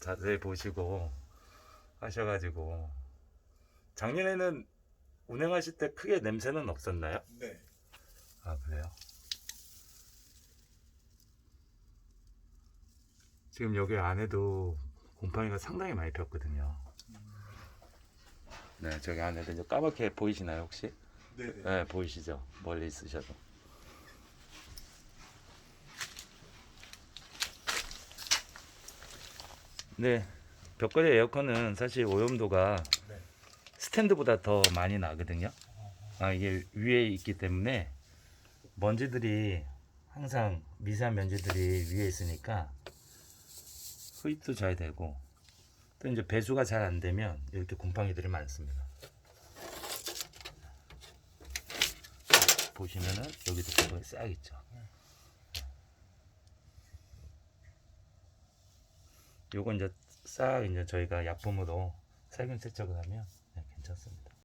자세히 보시고 하셔가지고 작년에는 운행하실 때 크게 냄새는 없었나요? 네. 아 그래요? 지금 여기 안에도 곰팡이가 상당히 많이 폈거든요. 네, 저기 안에도 이제 까맣게 보이시나요 혹시? 네네. 네, 보이시죠? 멀리 있으셔도. 네, 벽걸이 에어컨은 사실 오염도가 네. 스탠드보다 더 많이 나거든요. 아, 이게 위에 있기 때문에 먼지들이 항상 미세한 먼지들이 위에 있으니까 흡입도 잘 되고 또 이제 배수가 잘 안 되면 이렇게 곰팡이들이 많습니다. 보시면은 여기도 곰팡이 싹 있죠. 요건 이제 싹 이제 저희가 약품으로 살균 세척을 하면 네, 괜찮습니다.